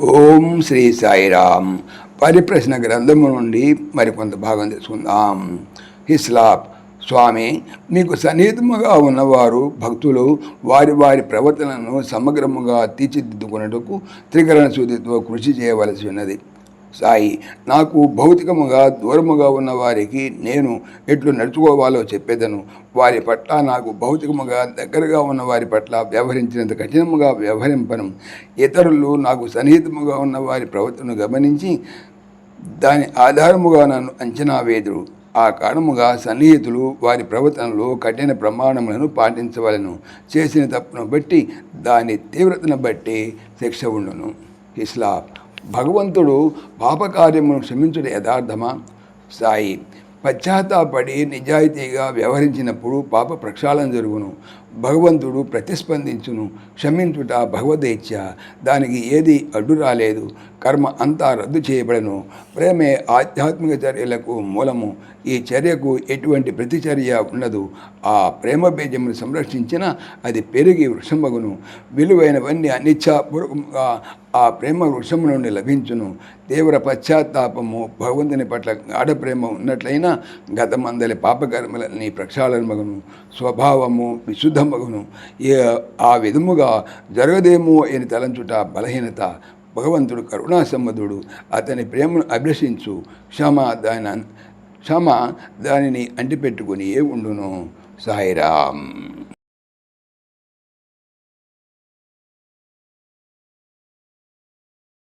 ఓం శ్రీ సాయిరామ్. పరిప్రశ్న గ్రంథము నుండి మరికొంత భాగం తెలుసుకుందాం. హిస్లాప్. స్వామి మీకు సన్నిహితముగా ఉన్నవారు భక్తులు వారి వారి ప్రవర్తనను సమగ్రముగా తీర్చిదిద్దుకున్నట్టుకు త్రికరణ శుద్ధితో కృషి చేయవలసి ఉన్నది. సాయి. నాకు భౌతికముగా దూరముగా ఉన్న వారికి నేను ఎట్లు నడుచుకోవాలో చెప్పేదను. వారి పట్ల నాకు భౌతికముగా దగ్గరగా ఉన్న వారి పట్ల వ్యవహరించినంత కఠినముగా వ్యవహరింపను. ఇతరులు నాకు సన్నిహితముగా ఉన్న వారి ప్రవర్తనను గమనించి దాని ఆధారముగా నన్ను అంచనా వేదురు. ఆ కారణముగా సన్నిహితులు వారి ప్రవర్తనలో కఠిన ప్రమాణములను పాటించవలను. చేసిన తప్పును బట్టి దాని తీవ్రతను బట్టి శిక్ష ఉండును. ఇస్లా భగవంతుడు పాపకార్యమును క్షమించడం యథార్థమా? సాయి పశ్చాత్తాపడి నిజాయితీగా వ్యవహరించినప్పుడు పాప ప్రక్షాళన జరుగును. భగవంతుడు ప్రతిస్పందించును. క్షమించుట భగవదేచ్ఛ. దానికి ఏది అడ్డు రాలేదు కర్మ అంతా రద్దు చేయబడను. ప్రేమే ఆధ్యాత్మిక చర్యలకు మూలము. ఈ చర్యకు ఎటువంటి ప్రతిచర్య ఉండదు. ఆ ప్రేమ బీజమును సంరక్షించిన అది పెరిగి వృక్షమగును విలువైనవన్నీ అనిచ్ఛాపూర్వకంగా ఆ ప్రేమ వృక్షము నుండి లభించును. తీవ్ర పశ్చాత్తాపము భగవంతుని పట్ల గాఢ ప్రేమ ఉన్నట్లయినా గతమందలి పాపకర్మలన్నీ ప్రక్షాళనమగును. స్వభావము విశుద్ధమగును. ఏ- ఆ విధముగా జరగదేమో అని తలంచుట బలహీనత. భగవంతుడు కరుణాసమ్మధుడు అతని ప్రేమను అభిలషించు. క్షమ దాని క్షమ దానిని అంటిపెట్టుకుని ఏ ఉండును? సాయిరామ్.